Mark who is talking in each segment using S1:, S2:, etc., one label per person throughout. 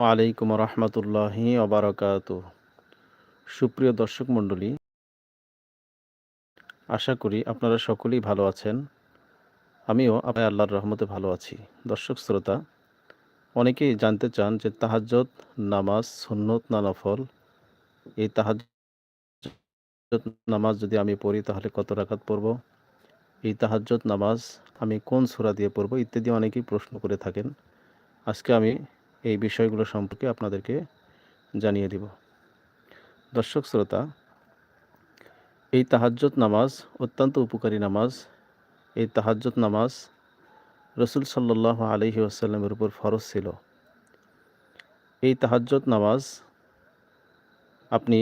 S1: আলাইকুম রহমতুল্লাহি অবরাকাত সুপ্রিয় দর্শক মণ্ডলী, আশা করি আপনারা সকলেই ভালো আছেন। আমিও আপনার আল্লাহর রহমতে ভালো আছি। দর্শক শ্রোতা, অনেকেই জানতে চান যে তাহাজ্জত নামাজ সুন্নত না নফল? এই তাহাজ্জত নামাজ যদি আমি পড়ি তাহলে কত রাকাত পড়ব? এই তাহাজ্জত নামাজ আমি কোন সুরা দিয়ে পড়ব ইত্যাদি অনেকেই প্রশ্ন করে থাকেন। আজকে আমি এই বিষয়গুলো সম্পর্কে আপনাদেরকে জানিয়ে দিব। দর্শক, শ্রোতা, এই তাহাজ্জত নামাজ, অত্যন্ত উপকারী নামাজ। এই তাহাজ্জত নামাজ রসুল সাল্লাহ আলহি আসাল্লামের উপর ফরজ ছিল। এই তাহাজ্জত নামাজ আপনি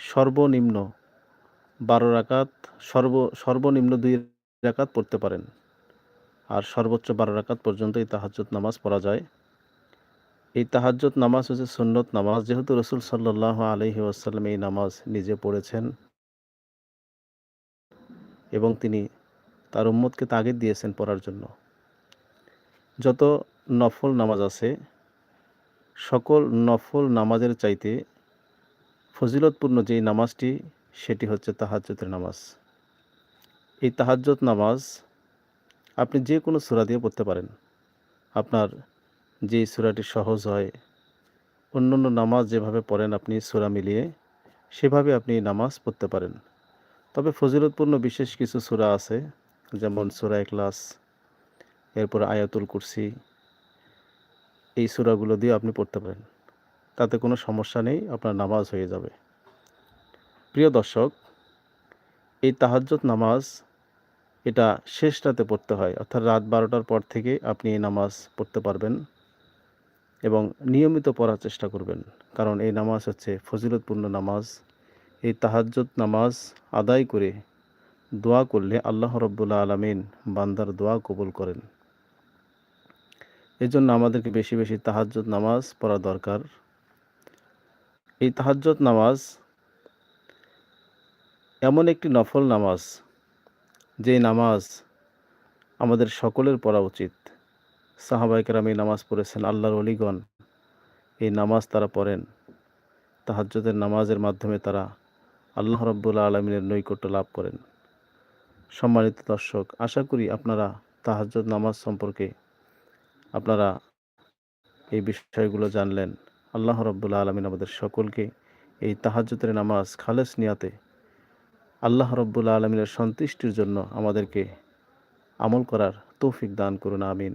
S1: সর্বনিম্ন বারো রাকাত, সর্ব, সর্বনিম্ন দুই রাকাত পড়তে পারেন। আর সর্বোচ্চ বারো রাকাত পর্যন্ত এই তাহাজ্জত নামাজ পড়া যায়। এই তাহাজ্জত নামাজ হচ্ছে সুন্নত নামাজ। যেহেতু রসুল সাল্লাহ আলহি আসাল্লাম এই নামাজ নিজে পড়েছেন এবং তিনি তার উম্মতকে তাগিদ দিয়েছেন পড়ার জন্য। যত নফল নামাজ আছে, সকল নফল নামাজের চাইতে ফজিলতপূর্ণ যেই নামাজটি, সেটি হচ্ছে তাহাজ্জতের নামাজ। এই তাহাজ্জত নামাজ আপনি যে কোনো সুরা দিয়ে পড়তে পারেন। আপনার যে সুরাটি সহজ হয় অন্য অন্য নামাজ যেভাবে পড়েন আপনি সুরা মিলিয়ে, সেভাবে আপনি নামাজ পড়তে পারেন। তবে ফজিলতপূর্ণ বিশেষ কিছু সুরা আছে, যেমন সুরা ক্লাস এরপর আয়াতুল কুরসি, এই সুরাগুলো দিয়ে আপনি পড়তে পারেন। তাতে কোনো সমস্যা নেই, আপনার নামাজ হয়ে যাবে। প্রিয় দর্শক, এই তাহাজ্জত নামাজ এটা শেষ রাতে পড়তে হয়, অর্থাৎ রাত বারোটার পর থেকে আপনি এই নামাজ পড়তে পারবেন। এবং নিয়মিত পড়ার চেষ্টা করবেন। কারণ এই নামাজ হচ্ছে ফজিলতপূর্ণ নামাজ। এই তাহাজ্জত নামাজ আদায় করে দোয়া করলে আল্লাহ রব্বুল্লা আলমিন বান্দার দোয়া কবুল করেন। এই জন্য আমাদেরকে বেশি বেশি তাহাজ্জত নামাজ পড়া দরকার। এই তাহাজ্জত নামাজ এমন একটি নফল নামাজ যে নামাজ আমাদের সকলের পড়া উচিত। সাহাবাইকেরাম এই নামাজ পড়েছেন, আল্লাহর অলিগণ এই নামাজ তারা পড়েন। তাহাজ্জদের নামাজের মাধ্যমে তারা আল্লাহ রব্বুল্লা আলমিনের নৈকট্য লাভ করেন। সম্মানিত দর্শক, আশা করি আপনারা তাহাজ্জদ নামাজ সম্পর্কে আপনারা এই বিষয়গুলো জানলেন। আল্লাহ রব্বুল্লা আলমিন আমাদের সকলকে এই তাহাজ্জতের নামাজ খালেস নিয়াতে আল্লাহ রব্বুল্লা আলমিনের সন্তুষ্টির জন্য আমাদেরকে আমল করার তৌফিক দান করুন, আমিন।